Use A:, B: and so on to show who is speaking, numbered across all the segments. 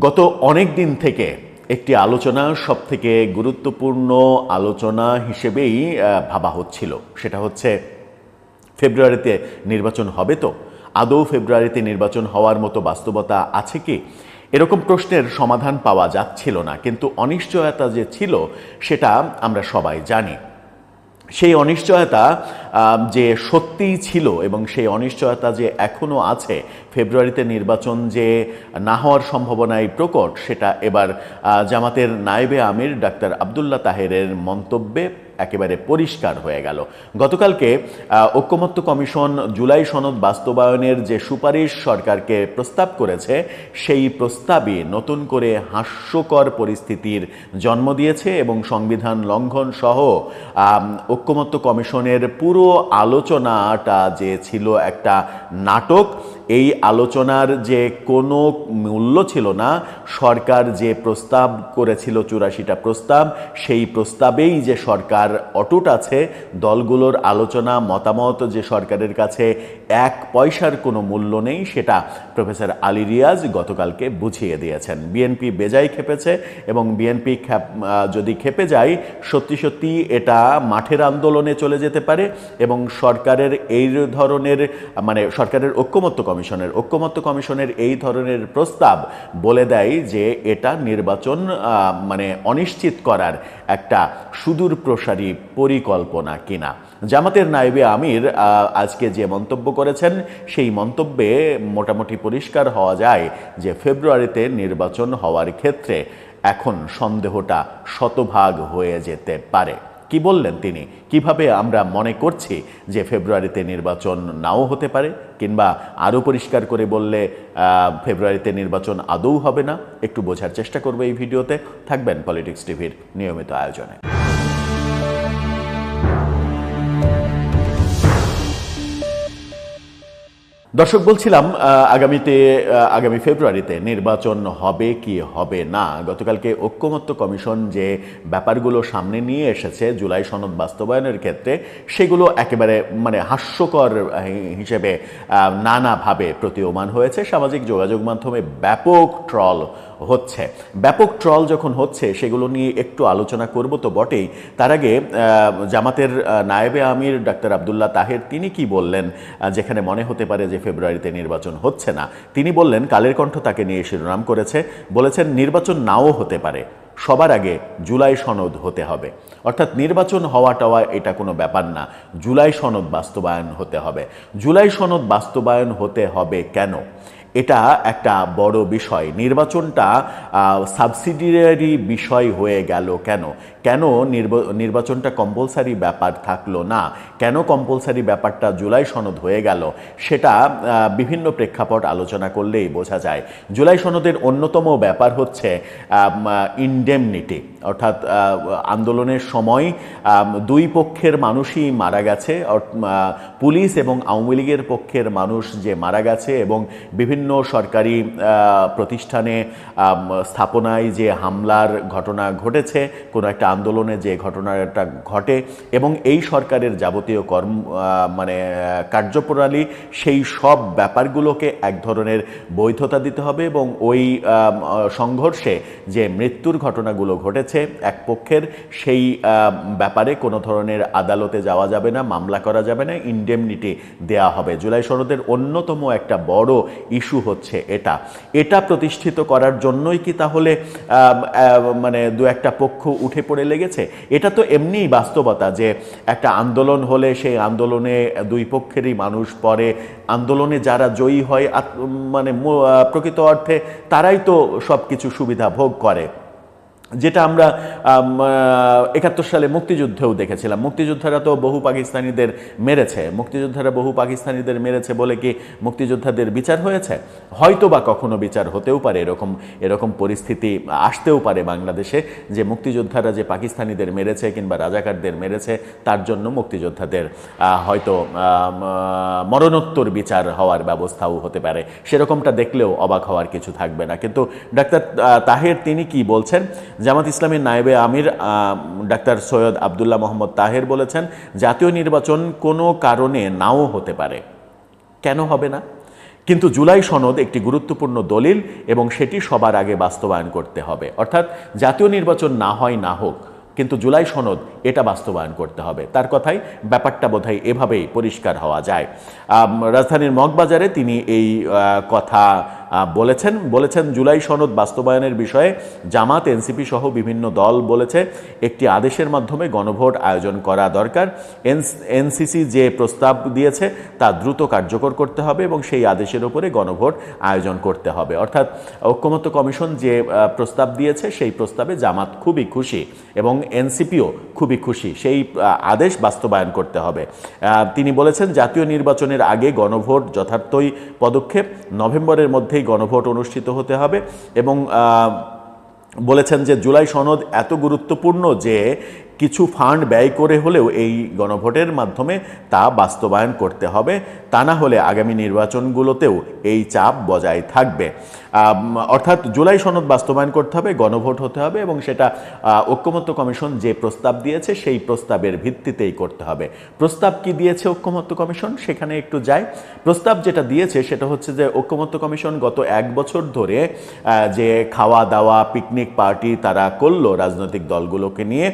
A: গত অনেক দিন থেকে একটি আলোচনা সব থেকে গুরুত্বপূর্ণ আলোচনা হিসেবেই ভাবা হচ্ছিল। সেটা হচ্ছে, ফেব্রুয়ারিতে নির্বাচন হবে তো? আদৌ ফেব্রুয়ারিতে নির্বাচন হওয়ার মতো বাস্তবতা আছে কি? এরকম প্রশ্নের সমাধান পাওয়া যাচ্ছিল না, কিন্তু অনিশ্চয়তা যে ছিল, সেটা আমরা সবাই জানি। সেই অনিশ্চয়তা যে সত্যিই ছিল এবং সেই অনিশ্চয়তা যে এখনও আছে, ফেব্রুয়ারিতে নির্বাচন যে না হওয়ার সম্ভাবনাই প্রকট, সেটা এবার জামাতের নায়েবে আমির ডাক্তার আবদুল্লাহ তাহেরের মন্তব্যে একেবারে পরিষ্কার হয়ে গেল। গতকালকে ঐক্যমত্য কমিশন জুলাই সনদ বাস্তবায়নের যে সুপারিশ সরকারকে প্রস্তাব করেছে, সেই প্রস্তাবই নতুন করে হাস্যকর পরিস্থিতির জন্ম দিয়েছে এবং সংবিধান লঙ্ঘন সহ ঐক্যমত্য কমিশনের পুরো আলোচনাটা যে ছিল একটা নাটক এই আলোচনার যে কোনো মূল্য ছিল না, সরকার যে প্রস্তাব করেছিল চুরাশিটা প্রস্তাব, সেই প্রস্তাবেই যে সরকার অটুট আছে, দলগুলোর আলোচনা, মতামত যে সরকারের কাছে এক পয়সার কোনো মূল্য নেই, সেটা প্রফেসর আলী রিয়াজ গতকালকে বুঝিয়ে দিয়েছেন। বিএনপি বেজায় খেপেছে এবং বিএনপি যদি খেপে যায়, সত্যি সত্যি এটা মাঠের আন্দোলনে চলে যেতে পারে এবং সরকারের এই ধরনের মানে সরকারের ঐক্যমত্য কমিশনের, ঐক্যমত্য কমিশনের এই ধরনের প্রস্তাব বলে দেয় যে এটা নির্বাচন মানে অনিশ্চিত করার একটা সুদূর প্রসারী পরিকল্পনা কিনা। জামাতের নাইবে আমির আজকে যে মন্তব্য করেছেন, সেই মন্তব্যে মোটামুটি পরিষ্কার হওয়া যায় যে ফেব্রুয়ারিতে নির্বাচন হওয়ার ক্ষেত্রে এখন সন্দেহটা শতভাগ হয়ে যেতে পারে। কি বললেন তিনি? কীভাবে আমরা মনে করছি যে ফেব্রুয়ারিতে নির্বাচন নাও হতে পারে কিংবা আরও পরিষ্কার করে বললে ফেব্রুয়ারিতে নির্বাচন আদৌ হবে না? একটু বোঝার চেষ্টা করবে এই ভিডিওতে। থাকবেন পলিটিক্স টিভির নিয়মিত আয়োজনে। দর্শক, বলছিলাম আগামীতে আগামী ফেব্রুয়ারিতে নির্বাচন হবে কি হবে না? গতকালকে ঐক্যমত্য কমিশন যে ব্যাপারগুলো সামনে নিয়ে এসেছে জুলাই সনদ বাস্তবায়নের ক্ষেত্রে, সেগুলো একেবারে মানে হাস্যকর হিসেবে নানাভাবে প্রতীয়মান হয়েছে। সামাজিক যোগাযোগ মাধ্যমে ব্যাপক ট্রল হচ্ছে। ব্যাপক ট্রল যখন হচ্ছে, সেগুলো নিয়ে একটু আলোচনা করব তো বটেই। তার আগে জামাতের নায়েবে আমির ডাক্তার আবদুল্লাহ তাহের, তিনি কি বললেন? যেখানে মনে হতে পারে যে ফেব্রুয়ারিতে নির্বাচন হচ্ছে না। তিনি বললেন, কালের কণ্ঠ তাকে নিয়ে শিরোনাম করেছে। বলেছেন, নির্বাচন নাও হতে পারে। সবার আগে জুলাই সনদ হতে হবে। অর্থাৎ নির্বাচন হওয়া টাওয়া এটা কোনো ব্যাপার না। জুলাই সনদ বাস্তবায়ন হতে হবে। জুলাই সনদ বাস্তবায়ন হতে হবে কেন? এটা একটা বড় বিষয়। নির্বাচনটা সাবসিডিয়ারি বিষয় হয়ে গেল কেন? কেন নির্ব- নির্বাচনটা কম্পালসারি ব্যাপার থাকল না? কেন কম্পালসারি ব্যাপারটা জুলাই সনদ হয়ে গেল? সেটা বিভিন্ন প্রেক্ষাপট আলোচনা করলেই বোঝা যায়। জুলাই সনদের অন্যতম ব্যাপার হচ্ছে ইনডেমনিটি অর্থাৎ আন্দোলনের সময় দুই পক্ষের মানুষই মারা গেছে পুলিশ এবং আওয়ামী লীগের পক্ষের মানুষ যে মারা গেছে এবং বিভিন্ন সরকারি প্রতিষ্ঠানে স্থাপনায় যে হামলার ঘটনা ঘটেছে, কোনো একটা আন্দোলনে যে ঘটনাটা ঘটে এবং এই সরকারের যাবতীয় কর্ম মানে কার্যপ্রণালী, সেই সব ব্যাপারগুলোকে এক ধরনের বৈধতা দিতে হবে এবং ওই সংঘর্ষে যে মৃত্যুর ঘটনাগুলো ঘটেছে এক পক্ষের, সেই ব্যাপারে কোনো ধরনের আদালতে যাওয়া যাবে না, মামলা করা যাবে না ইনডেমনিটি দেয়া হবে। জুলাই সনদের অন্যতম একটা বড় ইস্যু হচ্ছে এটা। এটা প্রতিষ্ঠিত করার জন্যই কি তাহলে মানে দু একটা পক্ষ উঠে পড়ে লেগেছে? এটা তো এমনিই বাস্তবতা যে একটা আন্দোলন হলে সেই আন্দোলনে দুই পক্ষেরই মানুষ পরে আন্দোলনে যারা জয়ী হয় মানে প্রকৃত অর্থে তারাই তো সব কিছু সুবিধা ভোগ করে। যেটা আমরা একাত্তর সালে মুক্তিযুদ্ধেও দেখেছিলাম। মুক্তিযোদ্ধারা তো বহু পাকিস্তানিদের মেরেছে। মুক্তিযোদ্ধারা বহু পাকিস্তানিদের মেরেছে বলে কি মুক্তিযোদ্ধাদের বিচার হয়েছে? হয়তো বা কখনো বিচার হতেও পারে, এরকম এরকম পরিস্থিতি আসতেও পারে বাংলাদেশে যে মুক্তিযোদ্ধারা যে পাকিস্তানিদের মেরেছে কিংবা রাজাকারদের মেরেছে, তার জন্য মুক্তিযোদ্ধাদের হয়তো মরণোত্তর বিচার হওয়ার ব্যবস্থাও হতে পারে। সেরকমটা দেখলেও অবাক হওয়ার কিছু থাকবে না। কিন্তু ডাক্তার তাহের তিনি কি বলছেন? জামাত ইসলামের নায়েবে আমির ডাক্তার সৈয়দ আবদুল্লাহ মোহাম্মদ তাহের বলেছেন, জাতীয় নির্বাচন কোনো কারণে নাও হতে পারে। কেন হবে না? কিন্তু জুলাই সনদ একটি গুরুত্বপূর্ণ দলিল এবং সেটি সবার আগে বাস্তবায়ন করতে হবে। অর্থাৎ জাতীয় নির্বাচন না হয় না হোক, কিন্তু জুলাই সনদ এটা বাস্তবায়ন করতে হবে। তার কথাই ব্যাপারটা বোধহয় এভাবেই পরিষ্কার হওয়া যায়। রাজধানীর মগবাজারে তিনি এই কথা বলেছেন। বলেছেন, জুলাই সনদ বাস্তবায়নের বিষয়ে জামাত, এনসিপি সহ বিভিন্ন দল বলেছে, একটি আদেশের মাধ্যমে গণভোট আয়োজন করা দরকার। এনসিসি যে প্রস্তাব দিয়েছে, তা দ্রুত কার্যকর করতে হবে এবং সেই আদেশের উপরে গণভোট আয়োজন করতে হবে। অর্থাৎ, ঐক্যমত্য কমিশন যে প্রস্তাব দিয়েছে, সেই প্রস্তাবে জামাত খুবই খুশি এবং এনসিপিও খুবই খুশি। সেই আদেশ বাস্তবায়ন করতে হবে। তিনি বলেছেন, জাতীয় নির্বাচনের আগে গণভোট যথার্থই পদক্ষেপ। নভেম্বরের মধ্যেই গণভোট অনুষ্ঠিত হতে হবে এবং বলেছেন যে জুলাই সনদ এত গুরুত্বপূর্ণ যে কিছু ফান্ড ব্যয় করে হলেও এই গণভোটের মাধ্যমে তা বাস্তবায়ন করতে হবে, তা না হলে আগামী নির্বাচনগুলোতেও এই চাপ বজায় থাকবে। অর্থাৎ জুলাই সনদ বাস্তবায়ন করতে হবে, গণভোট হতে হবে এবং সেটা ঐক্যমত্য কমিশন যে প্রস্তাব দিয়েছে সেই প্রস্তাবের ভিত্তিতেই করতে হবে। প্রস্তাব কি দিয়েছে ঐক্যমত্য কমিশন? সেখানে একটু যায় প্রস্তাব যেটা দিয়েছে সেটা হচ্ছে যে ঐক্যমত্য কমিশন গত এক বছর ধরে যে খাওয়া দাওয়া পিকনিক পার্টি তারা করল রাজনৈতিক দলগুলোকে নিয়ে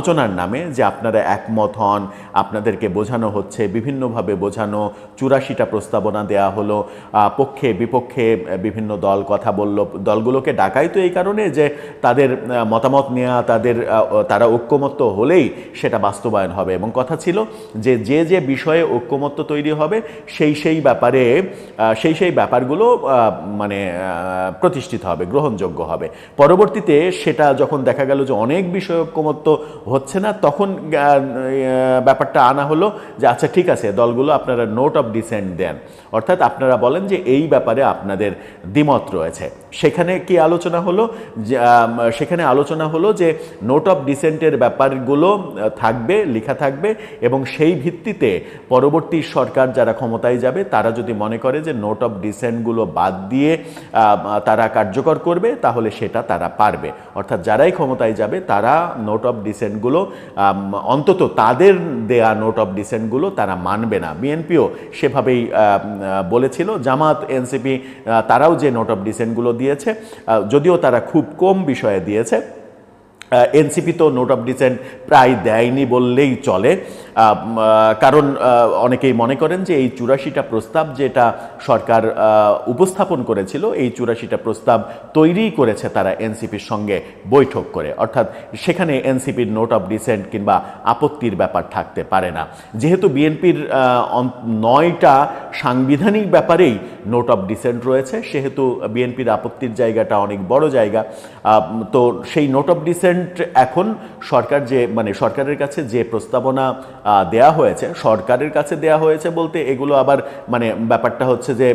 A: আলোচনার নামে যে আপনারা একমত হন, আপনাদেরকে বোঝানো হচ্ছে, বিভিন্নভাবে বোঝানো, চুরাশিটা প্রস্তাবনা দেয়া হলো পক্ষে বিপক্ষে বিভিন্ন দল কথা বলল, দলগুলোকে ডাকাই তো এই কারণে যে তাদের মতামত নেওয়া তাদের তারা ঐক্যমত্য হলেই সেটা বাস্তবায়ন হবে। এবং কথা ছিল যে যে যে বিষয়ে ঐক্যমত্য তৈরি হবে, সেই সেই ব্যাপারে সেই সেই ব্যাপারগুলো মানে প্রতিষ্ঠিত হবে, গ্রহণযোগ্য হবে। পরবর্তীতে সেটা যখন দেখা গেল যে অনেক বিষয় ঐক্যমত্য হচ্ছে না, তখন ব্যাপারটা আনা হলো যে আচ্ছা ঠিক আছে, দলগুলো আপনারা নোট অফ ডিসেন্ট দেন। অর্থাৎ আপনারা বলেন যে, এই ব্যাপারে আপনাদের দ্বিমত রয়েছে। সেখানে কি আলোচনা হলো? সেখানে আলোচনা হলো যে নোট অফ ডিসেন্টের ব্যাপারগুলো থাকবে, লেখা থাকবে এবং সেই ভিত্তিতে পরবর্তী সরকার যারা ক্ষমতায় যাবে, তারা যদি মনে করে যে নোট অফ ডিসেন্টগুলো বাদ দিয়ে তারা কার্যকর করবে, তাহলে সেটা তারা পারবে। অর্থাৎ যারাই ক্ষমতায় যাবে, তারা নোট অফ ডিসেন্টগুলো অন্তত তাদের দেয়া নোট অফ ডিসেন্টগুলো তারা মানবে না। বিএনপিও সেভাবেই বলেছিল। জামাত, এনসিপি তারাও যে নোট অফ ডিসেন্টগুলো দিয়েছে যদিও তারা খুব কম বিষয়ে দিয়েছে এনসিপি তো নোট অফ ডিসেন্ট প্রায় দেয়নি বললেই চলে। কারণ অনেকেই মনে করেন যে এই চুরাশিটা প্রস্তাব যেটা সরকার উপস্থাপন করেছিল, এই চুরাশিটা প্রস্তাব তৈরি করেছে তারা এনসিপির সঙ্গে বৈঠক করে। অর্থাৎ সেখানে এনসিপির নোট অফ ডিসেন্ট কিংবা আপত্তির ব্যাপার থাকতে পারে না। যেহেতু বিএনপির নয়টা সাংবিধানিক ব্যাপারেই নোট অফ ডিসেন্ট রয়েছে, সেহেতু বিএনপির আপত্তির জায়গাটা অনেক বড় জায়গা। তো সেই নোট অফ ডিসেন্ট এখন সরকার যে মানে সরকারের কাছে যে প্রস্তাবনা দেয়া হয়েছে, সরকারের কাছে দেয়া হয়েছে বলতে এগুলো আবার মানে ব্যাপারটা হচ্ছে যে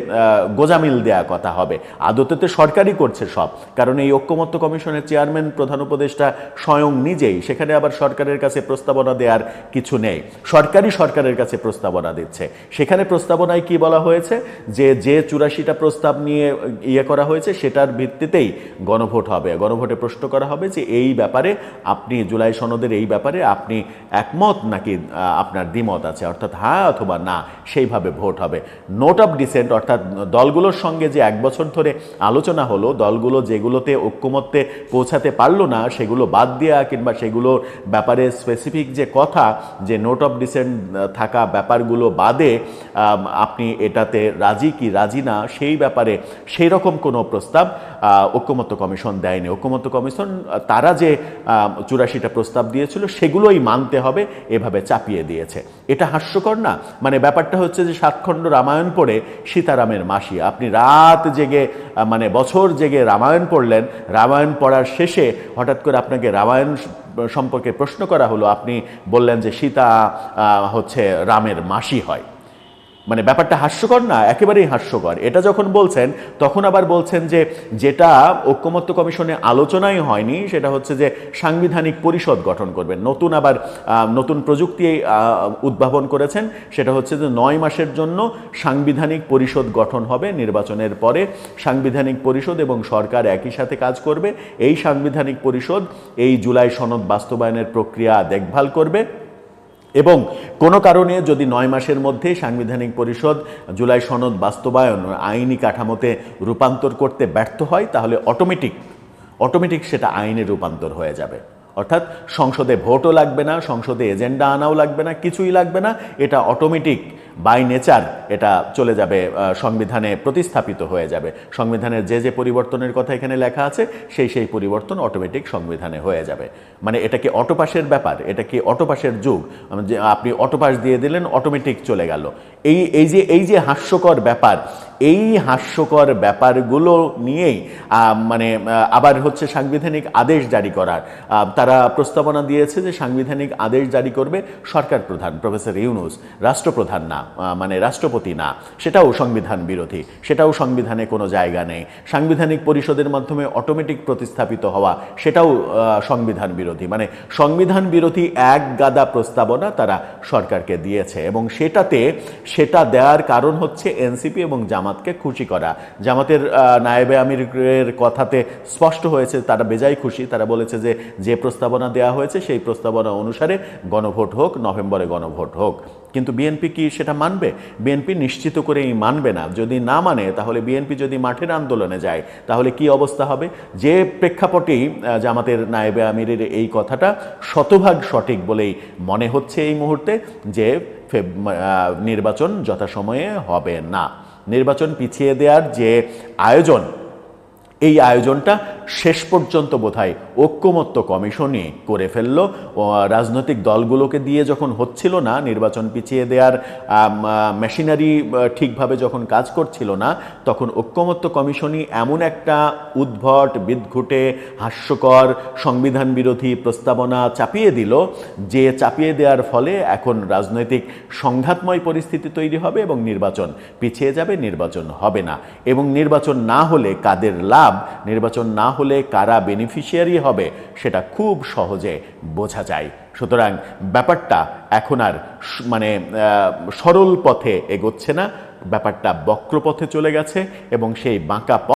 A: গোজামিল দেয়া কথা হবে। আদতে তো সরকারই করছে সব। কারণ এই ঐক্যমত্য কমিশনের চেয়ারম্যান, প্রধান উপদেষ্টা স্বয়ং নিজেই, সেখানে আবার সরকারের কাছে প্রস্তাবনা দেওয়ার কিছু নেই। সরকারই সরকারের কাছে প্রস্তাবনা দিচ্ছে। সেখানে প্রস্তাবনায় কি বলা হয়েছে? যে যে চুরাশিটা প্রস্তাব নিয়ে ইয়ে করা হয়েছে, সেটার ভিত্তিতেই গণভোট হবে। গণভোটে প্রশ্ন করা হবে যে, এই ব্যাপারে আপনি জুলাই সনদের এই ব্যাপারে আপনি একমত নাকি আপনার দ্বিমত আছে, অর্থাৎ হ্যাঁ অথবা না, সেইভাবে ভোট হবে। নোট অফ ডিসেন্ট অর্থাৎ দলগুলোর সঙ্গে যে এক বছর ধরে আলোচনা হলো, দলগুলো যেগুলোতে ঐক্যমত্যে পৌঁছাতে পারল না, সেগুলো বাদ দেওয়া কিংবা সেগুলোর ব্যাপারে স্পেসিফিক যে কথা, যে নোট অফ ডিসেন্ট থাকা ব্যাপারগুলো বাদে আপনি এটাতে রাজি কি রাজি না, সেই ব্যাপারে সেই রকম কোনো প্রস্তাব ঐক্যমত্য কমিশন দেয়নি। ঐক্যমত্য কমিশন তারা যে চুরাশিটা প্রস্তাব দিয়েছিল, সেগুলোই মানতে হবে, এভাবে চাপিয়ে দিয়েছে। এটা হাস্যকর না? মানে ব্যাপারটা হচ্ছে যে সাতখণ্ড রামায়ণ পড়ে সীতারামের মাসি, আপনি রাত জেগে মানে বছর জেগে রামায়ণ পড়লেন, রামায়ণ পড়ার শেষে হঠাৎ করে আপনাকে রামায়ণ সম্পর্কে প্রশ্ন করা হলো, আপনি বললেন যে সীতা হচ্ছে রামের মাসি হয়। মানে ব্যাপারটা হাস্যকর না, একেবারেই হাস্যকর। এটা যখন বলছেন, তখন আবার বলছেন যে যেটা ঐক্যমত্য কমিশনে আলোচনাই হয়নি, সেটা হচ্ছে যে সাংবিধানিক পরিষদ গঠন করবেন। নতুন আবার নতুন প্রযুক্তি উদ্ভাবন করেছেন, সেটা হচ্ছে যে নয় মাসের জন্য সাংবিধানিক পরিষদ গঠন হবে নির্বাচনের পরে। সাংবিধানিক পরিষদ এবং সরকার একই সাথে কাজ করবে। এই সাংবিধানিক পরিষদ এই জুলাই সনদ বাস্তবায়নের প্রক্রিয়া দেখভাল করবে। এবং কোনো কারণে যদি নয় মাসের মধ্যে সাংবিধানিক পরিষদ জুলাই সনদ বাস্তবায়ন আইনি কাঠামোতে রূপান্তর করতে ব্যর্থ হয়, তাহলে অটোমেটিক অটোমেটিক সেটা আইনে রূপান্তর হয়ে যাবে। অর্থাৎ সংসদে ভোটও লাগবে না, সংসদে এজেন্ডা আনাও লাগবে না, কিছুই লাগবে না, এটা অটোমেটিক বাই নেচার এটা চলে যাবে সংবিধানে প্রতিস্থাপিত হয়ে যাবে। সংবিধানের যে যে পরিবর্তনের কথা এখানে লেখা আছে, সেই সেই পরিবর্তন অটোমেটিক সংবিধানে হয়ে যাবে। মানে এটা কি অটোপাসের ব্যাপার? এটা কি অটোপাসের যুগ? যে, আপনি অটোপাস দিয়ে দিলেন অটোমেটিক চলে গেল। এই এই যে এই যে হাস্যকর ব্যাপার, এই হাস্যকর ব্যাপারগুলো নিয়েই মানে আবার হচ্ছে সাংবিধানিক আদেশ জারি করার। তারা প্রস্তাবনা দিয়েছে যে সাংবিধানিক আদেশ জারি করবে সরকার প্রধান, প্রফেসর ইউনুস, রাষ্ট্রপ্রধান না। মানে রাষ্ট্রপতি না, সেটাও সংবিধান বিরোধী, সেটাও সংবিধানে কোনো জায়গা নেই। সাংবিধানিক পরিষদের মাধ্যমে অটোমেটিক প্রতিস্থাপিত হওয়া, সেটাও সংবিধান বিরোধী। মানে সংবিধান বিরোধী এক গাদা প্রস্তাবনা তারা সরকারকে দিয়েছে এবং সেটাতে, সেটা দেওয়ার কারণ হচ্ছে এনসিপি এবং জামাতকে খুশি করা। জামাতের নায়েবে আমিরের কথাতে স্পষ্ট হয়েছে, তারা বেজায় খুশি। তারা বলেছে যে যে প্রস্তাবনা দেওয়া হয়েছে, সেই প্রস্তাবনা অনুসারে গণভোট হোক, নভেম্বরে গণভোট হোক। কিন্তু বিএনপি কি সেটা মানবে? বিএনপি নিশ্চিত করেই মানবে না। যদি না মানে তাহলে বিএনপি যদি মাঠের আন্দোলনে যায়, তাহলে কি অবস্থা হবে? যে প্রেক্ষাপটেই জামাতের নায়েবে আমিরের এই কথাটা শতভাগ সঠিক বলেই মনে হচ্ছে এই মুহূর্তে যে নির্বাচন যথাসময়ে হবে না। নির্বাচন পিছিয়ে দেওয়ার যে আয়োজন, এই আয়োজনটা শেষ পর্যন্ত বোধহয় ঐক্যমত্য কমিশনই করে ফেলল। রাজনৈতিক দলগুলোকে দিয়ে যখন হচ্ছিল না, নির্বাচন পিছিয়ে দেওয়ার মেশিনারি ঠিকভাবে যখন কাজ করছিল না, তখন ঐক্যমত্য কমিশনই এমন একটা উদ্ভট, বিদঘুটে, হাস্যকর, সংবিধান বিরোধী প্রস্তাবনা চাপিয়ে দিল, যে চাপিয়ে দেওয়ার ফলে এখন রাজনৈতিক সংঘাতময় পরিস্থিতি তৈরি হবে এবং নির্বাচন পিছিয়ে যাবে, নির্বাচন হবে না। এবং নির্বাচন না হলে কাদের লাভ? নির্বাচন না হলে কারা বেনিফিশিয়ারি হবে সেটা খুব সহজে বোঝা যায়। সুতরাং ব্যাপারটা এখন আর মানে সরল পথে এগোচ্ছে না। ব্যাপারটা বক্রপথে চলে গেছে এবং সেই বাঁকা